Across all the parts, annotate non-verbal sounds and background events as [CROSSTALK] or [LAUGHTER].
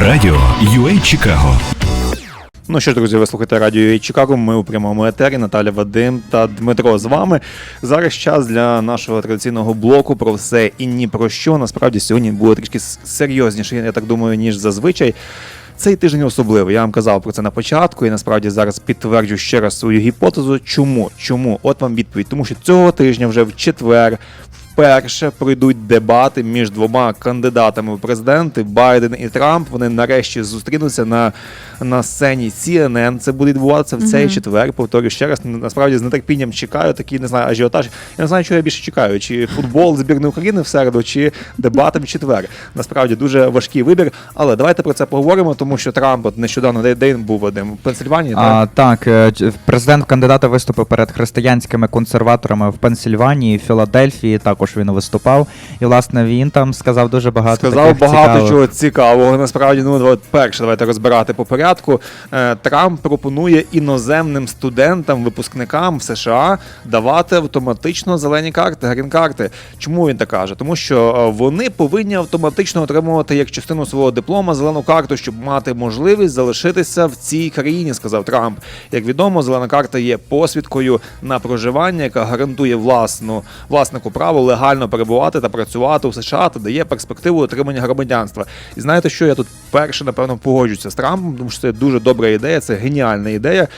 Радіо UA Чикаго. Ну що ж, друзі, ви слухаєте радіо «Ей Чикаго. Ми у прямому етері. Наталя Вадим та Дмитро з вами. Зараз час для нашого традиційного блоку про все і ні про що. Насправді сьогодні буде трішки серйозніше, я так думаю, ніж зазвичай. Цей тиждень особливий. Я вам казав про це на початку, і насправді зараз підтверджу ще раз свою гіпотезу. Чому? Чому? От вам відповідь. Тому що цього тижня вже в четвер. Вперше пройдуть дебати між двома кандидатами в президенти Байден і Трамп. Вони нарешті зустрінуться на, на сцені CNN. Це буде відбуватися в цей четвер. Повторю ще раз. Насправді з нетерпінням чекаю. Такий не знаю, ажіотаж. Я не знаю, чого я більше чекаю: чи футбол збірної України в середу, чи дебати в четвер. Насправді дуже важкий вибір. Але давайте про це поговоримо, тому що Трамп от нещодавно де, де він був Вадим? в Пенсильванії. так? А, так, е, президент кандидата виступив перед християнськими консерваторами в Пенсільванії, Філадельфії. Також він виступав. І власне він там сказав дуже багато. Сказав таких багато цікавих- чого цікавого. Насправді, ну от перше, давайте розбирати по порядку. Е, Трамп пропонує іноземним студентам, випускникам в США давати автоматично зелені карти, грін-карти. Чому він так каже? Тому що е, вони повинні автоматично отримувати як частину свого диплома зелену карту, щоб мати можливість залишитися в цій країні, сказав Трамп. Як відомо, зелена карта є посвідкою на проживання, яка гарантує власну власнику право легально перебувати та працювати у США та дає перспективу отримання громадянства. І знаєте, що я тут перше, напевно, погоджуся з Трампом, тому що це дуже добра ідея, це геніальна ідея.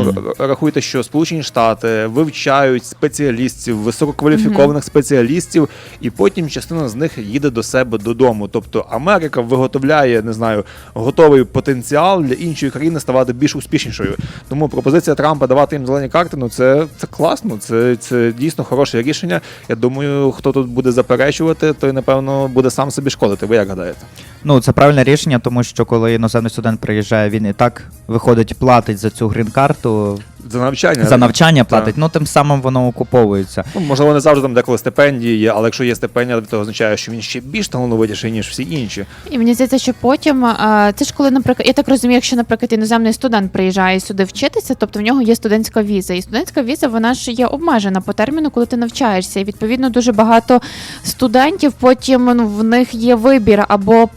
Р- рахуйте, що Сполучені Штати вивчають спеціалістів, висококваліфікованих спеціалістів, і потім частина з них їде до себе додому. Тобто Америка виготовляє, не знаю, готовий потенціал для іншої країни ставати більш успішнішою. Тому пропозиція Трампа давати їм зелені карти, ну це, це класно, це, це дійсно хороше рішення. Я думаю, хто тут буде заперечувати, той напевно буде сам собі шкодити. Ви як гадаєте? Ну, це правильне рішення, тому що коли іноземний студент приїжджає, він і так виходить, платить за цю грін-карту, За навчання за навчання Так. платить. Ну тим самим воно окуповується. Ну, можливо, не завжди там деколи стипендії є, але якщо є стипендія, то означає, що він ще більш талановитіший, ніж всі інші. І мені здається, що потім а, це ж коли, наприклад, я так розумію, якщо, наприклад, іноземний студент приїжджає сюди вчитися, тобто в нього є студентська віза. І студентська віза вона ж є обмежена по терміну, коли ти навчаєшся. І відповідно дуже багато студентів потім ну, в них є вибір або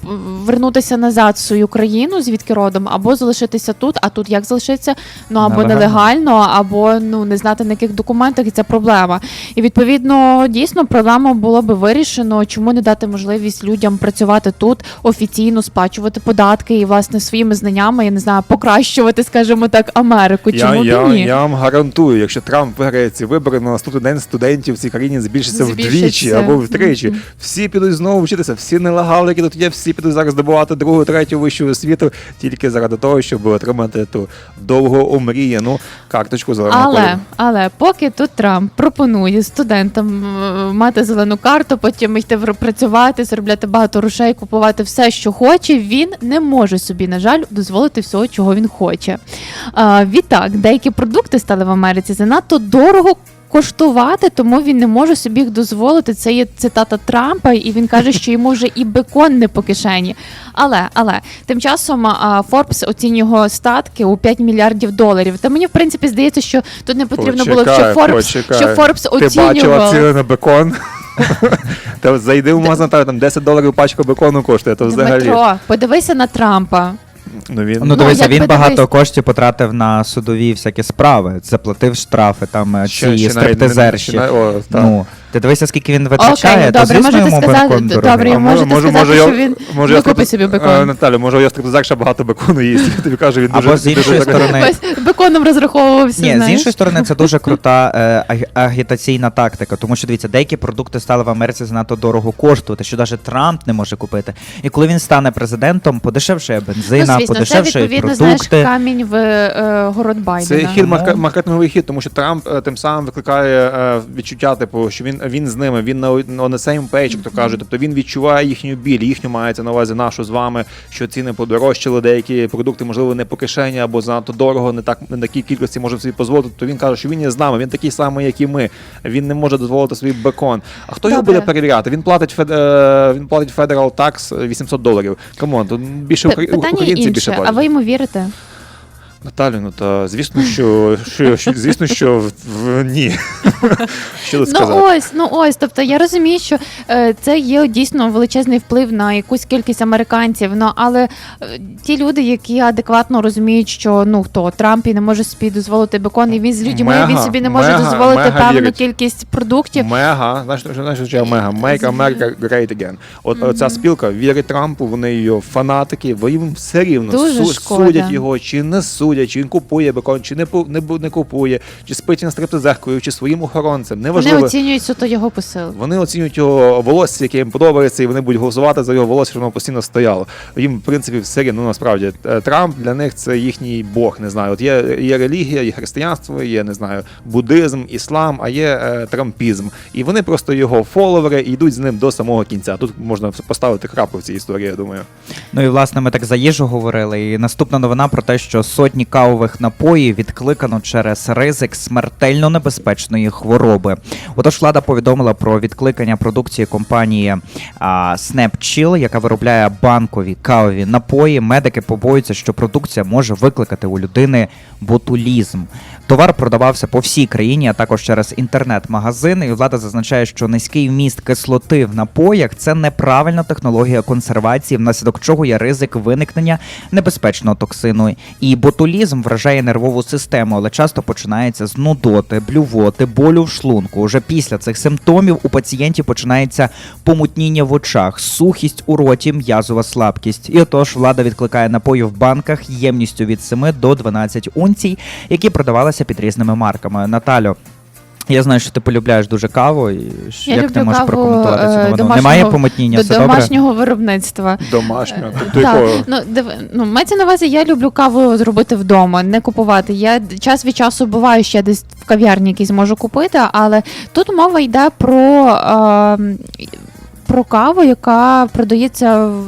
вернутися назад в свою країну, звідки родом, або залишитися тут. А тут як залишитися? Ну або Нелегально. Нелегально, або ну не знати на яких документах, і це проблема. І відповідно дійсно проблема було би вирішено, чому не дати можливість людям працювати тут офіційно, сплачувати податки і власне своїми знаннями, я не знаю, покращувати, скажімо так, Америку. Я, Чому я, б ні? я вам гарантую, якщо Трамп виграє ці вибори, на наступний день студентів в цій країні збільшиться Збільшиться. вдвічі або втричі. Всі підуть знову вчитися, всі нелегали, які тут є, всі підуть зараз добувати другу, третю вищу освіту тільки заради того, щоб отримати ту довго омріяну карточку зеленого Але, кольору. але поки тут Трамп пропонує студентам е, мати зелену карту, потім йти в- працювати, заробляти багато грошей, купувати все, що хоче, він не може собі, на жаль, дозволити всього, чого він хоче. А, відтак, деякі продукти стали в Америці занадто дорого. Коштувати, тому він не може собі їх дозволити. Це є цитата Трампа, і він каже, що йому вже і бекон не по кишені. Але але тим часом Forbes оцінює його статки у 5 мільярдів доларів. Та мені в принципі здається, що тут не потрібно було, що почекай. що Forbes Ти бачила оцінював. ціни на бекон? Та зайди в магазин, там 10 доларів пачка бекону коштує, то взагалі. Дмитро, подивися на Трампа. Ну він Ну, дивися, як він би багато дивись. коштів потратив на судові всякі справи, заплатив штрафи, там е, Ще- ці ще навіть не- стриптизерші. ще навіть- о, так. Ну, ти дивися, скільки він витрачає, Окей, то добре, звісно можете йому сказати, бекон добре, дорогий. йому- А можете сказати, що він може, я викупить стрип- собі бекон. Е, Наталя, може я стриптизер ще багато бекону їсть. Я тобі кажу, він дуже Або з іншої дуже- сторони. Ось беконом розраховувався. Ні, з знаєш. іншої сторони, це дуже [LAUGHS] крута е, аг- агітаційна тактика, тому що дивіться, деякі продукти стали в Америці занадто дорого коштувати, що навіть Трамп не може купити. І коли він стане президентом, подешевшає бензина, ну, звісно, це подешевшає відповідно знаєш продукти. камінь в е, город Байдена. Це хід Ну. марка- маркетинговий хід, тому що Трамп е, тим самим викликає е, відчуття, типу, що він він з ними, він на на on the same page, як то кажуть. Тобто він відчуває їхню біль, їхню мається на увазі нашу з вами, що ціни подорожчали, деякі продукти, можливо, не по кишені або занадто дорого, не так не такій кількості може собі дозволити. То він каже, що він є з нами, він такий самий, як і ми. Він не може дозволити собі бекон. А хто його буде перевіряти? Він платить фед, е, він платить Federal Tax 800 доларів. Камон, тут більше П- українці більше інше, а ви йому вірите? Наталю, ну та звісно, що, що, що звісно, що в, в ні. [LAUGHS] що тут Ну ось, ну ось. Тобто я розумію, що е, це є дійсно величезний вплив на якусь кількість американців. Ну але е, ті люди, які адекватно розуміють, що ну хто Трамп і не може собі дозволити бекон, і він з людьми Мега, він собі не може мега, дозволити мега певну вірить. кількість продуктів. Мега, знаєш, що знаєш, що мега? Make America Great Again. От ця спілка вірить Трампу, вони його фанатики, бо їм все рівно Дуже су- шкода. судять його, чи не судять, чи він купує бекон, чи не, не, не купує, чи спить на стриптизеркою, чи своїм охоронцем. Вони Неважливо. оцінюють суто його посил. Вони оцінюють його волосся, яке їм подобається, і вони будуть голосувати за його волосся, щоб воно постійно стояло. Їм, в принципі, все рівно. Ну, насправді е, Трамп для них це їхній Бог. Не знаю. От є, є релігія, є християнство, є не знаю, буддизм, іслам, а є е, трампізм. І вони просто його фоловери і йдуть з ним до самого кінця. Тут можна поставити крапку в цій історії, я думаю. Ну і власне ми так за їжу говорили. І наступна новина про те, що сотні кавових напоїв відкликано через ризик смертельно небезпечної хвороби. Отож, влада повідомила про відкликання продукції компанії Snapchill, яка виробляє банкові кавові напої. Медики побоюються, що продукція може викликати у людини ботулізм. Товар продавався по всій країні, а також через інтернет-магазини. І влада зазначає, що низький вміст кислоти в напоях це неправильна технологія консервації, внаслідок чого є ризик виникнення небезпечного токсину. І ботулізм вражає нервову систему, але часто починається з нудоти, блювоти, болю в шлунку. Уже після цих симптомів у пацієнтів починається помутніння в очах, сухість у роті, м'язова слабкість. І отож влада відкликає напої в банках ємністю від 7 до 12 унцій, які продавалися під різними марками. Наталю. Я знаю, що ти полюбляєш дуже каву, і Я як люблю ти можеш каву, прокоментувати цю е, новину? домашнього- Немає помутніння, До все добре? домашнього виробництва. Е, Тобто Так, якого? ну, диви, ну, мається на увазі, я люблю каву зробити вдома, не купувати. Я д- час від часу буваю ще десь в кав'ярні якісь можу купити, але тут мова йде про, е, про каву, яка продається в-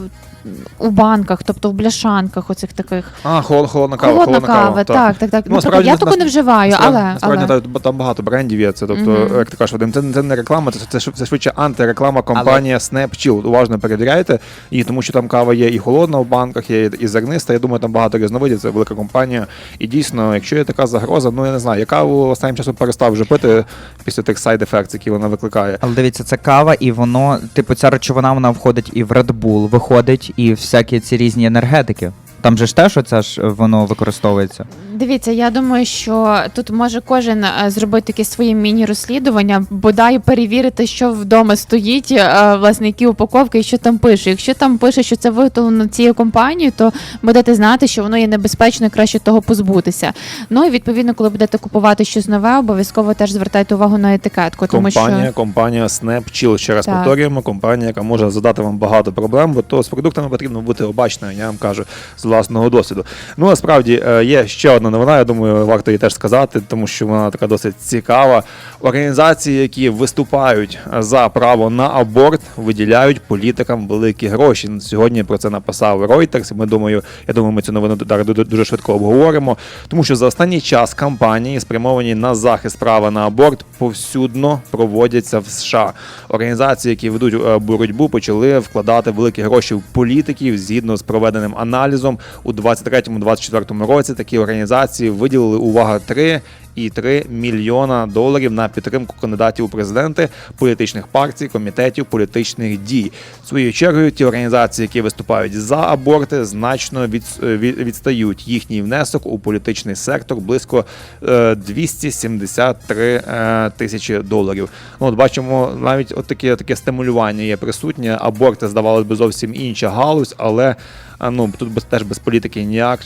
у банках, тобто в бляшанках, оцих таких. А, хол- холодна кава. Холодна кава, так, так, так. Ну, Ну, справді, я таку не вживаю, Насправді, але, насправді але... та- там багато брендів є. Це тобто, Мгм. як ти кажеш, Вадим, це, це не реклама, це, це, це швидше антиреклама компанія Snapchill. Уважно перевіряйте. І тому що там кава є і холодна в банках, є і зерниста. Я думаю, там багато різновидів. Це велика компанія. І дійсно, якщо є така загроза, ну я не знаю, я каву останнім часом перестав вже пити після тих сайд ефектів, які вона викликає. Але дивіться, це кава, і воно, типу, ця речовина вона входить і в Red Bull, виходить, і всякі ці різні енергетики. Там же ж теж оце ж е, воно використовується. Дивіться, я думаю, що тут може кожен е, зробити таке своє міні-розслідування, бодай перевірити, що вдома стоїть, е, власне, які упаковки і що там пише. Якщо там пише, що це виготовлено цією компанією, то будете знати, що воно є небезпечно і краще того позбутися. Ну і відповідно, коли будете купувати щось нове, обов'язково теж звертайте увагу на етикетку, тому компанія, що компанія Snapchill. Ще раз Так. повторюємо, компанія, яка може задати вам багато проблем, бо то з продуктами потрібно бути обачною, я вам кажу з власного досвіду. Ну насправді е, є ще одна новина. Я думаю, варто її теж сказати, тому що вона така досить цікава. Організації, які виступають за право на аборт, виділяють політикам великі гроші. Сьогодні про це написав Reuters. Ми думаю, я думаю, ми цю новину дуже швидко обговоримо. Тому що за останній час кампанії, спрямовані на захист права на аборт, повсюдно проводяться в США. Організації, які ведуть е, боротьбу, почали вкладати великі гроші в політиків згідно з проведеним аналізом у 23-24 році. Такі організації виділили увага 3 і 3 мільйона доларів на підтримку кандидатів у президенти, політичних партій, комітетів, політичних дій. Своєю чергою, ті організації, які виступають за аборти, значно від, від- відстають їхній внесок у політичний сектор близько е, 273 е, тисячі доларів. Ну, от бачимо, навіть от таке, таке стимулювання є присутнє. Аборти здавалось би зовсім інша галузь, але а, ну тут без теж без політики ніяк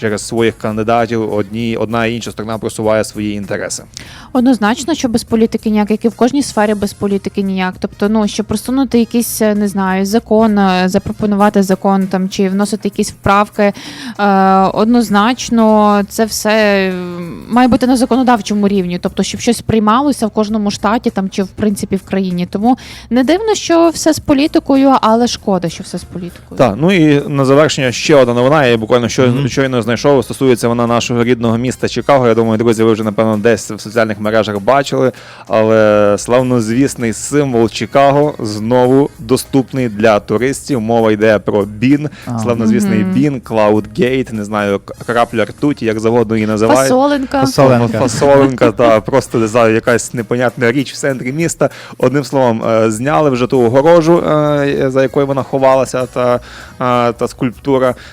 через своїх кандидатів одні одна і інша сторона просуває свої інтереси. Однозначно, що без політики ніяк, як і в кожній сфері без політики ніяк. Тобто, ну щоб просунути якийсь, е, не знаю, закон, е, запропонувати закон там чи вносити якісь вправки. Е, однозначно, це все е, має бути на законодавчому рівні, тобто, щоб щось приймалося в кожному штаті там чи в принципі в країні. Тому не дивно, що все з політикою, але шкода, що все з політикою. Так, ну і на завершення ще одна новина. Я буквально що Мгм. щойно знайшов. Стосується вона нашого рідного міста Чикаго. Я думаю, друзі, ви вже напевно десь в соціальних мережах бачили. Але славнозвісний символ Чикаго знову доступний для туристів. Мова йде про Бін, славнозвісний Бін, Cloud Gate, не знаю, крапля ртуті, як завгодно її називають. Фасоленка. Фасоленка. Фасоленка [LAUGHS] та просто не знаю, якась непонятна річ в центрі міста. Одним словом, е, зняли вже ту огорожу, е, за якою вона ховалася, та, е, та скульптура.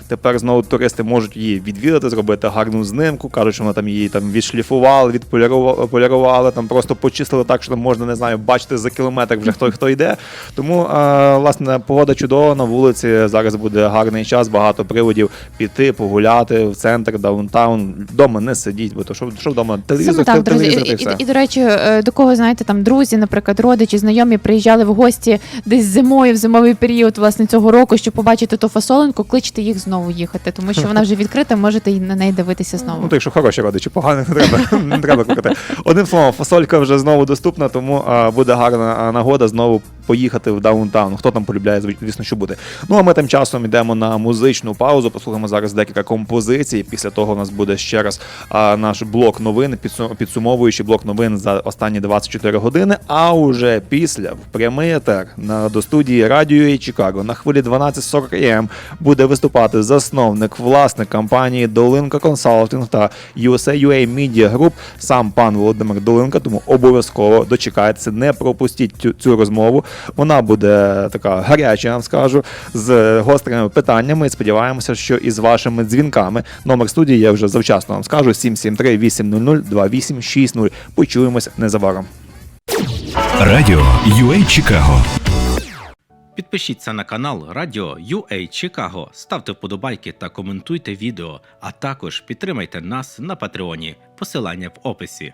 Тепер знову туристи можуть її відвідати, зробити гарну знимку. кажуть, що вона там її там відшліфували, відполірували, полірували, там просто почистили так, що там можна не знаю, бачити за кілометр вже хто хто йде. Тому е, власне погода чудова на вулиці. Зараз буде гарний час, багато приводів піти, погуляти в центр, даунтаун. Вдома не сидіть, бо то що, що вдома? Телевізор, Саме так, друзі. телевізор І, та й і, все. і, до речі, е, до кого знаєте, там друзі, наприклад, родичі, знайомі приїжджали в гості десь зимою, в зимовий період власне цього року, щоб побачити ту фасоленку, кличте їх знову їхати, тому що вона вже відкрита, можете на неї дивитися знову. Ну, то якщо хороші родичі, погані, не треба, не треба кликати. Одним словом, фасолька вже знову доступна, тому а, буде гарна нагода знову поїхати в даунтаун. Хто там полюбляє, зві- звісно, що буде. Ну а ми тим часом йдемо на музичну паузу. Послухаємо зараз декілька композицій. Після того у нас буде ще раз а, наш блок новин, підсу- підсумовуючи блок новин за останні 24 години. А уже після в прямий етер на до студії радіо Чикаго на хвилі 12.40 АМ буде виступати засновник, власник компанії Долинка Консалтинг та USA UA Media Group, сам пан Володимир Долинка. Тому обов'язково дочекайтеся, не пропустіть цю, цю розмову. Вона буде така гаряча, я вам скажу, з гострими питаннями. І сподіваємося, що і з вашими дзвінками. Номер студії я вже завчасно вам скажу: 773 800 2860. Почуємось незабаром. Радіо UA Чикаго. Підпишіться на канал Радіо UA Чикаго, ставте вподобайки та коментуйте відео, а також підтримайте нас на Патреоні. Посилання в описі.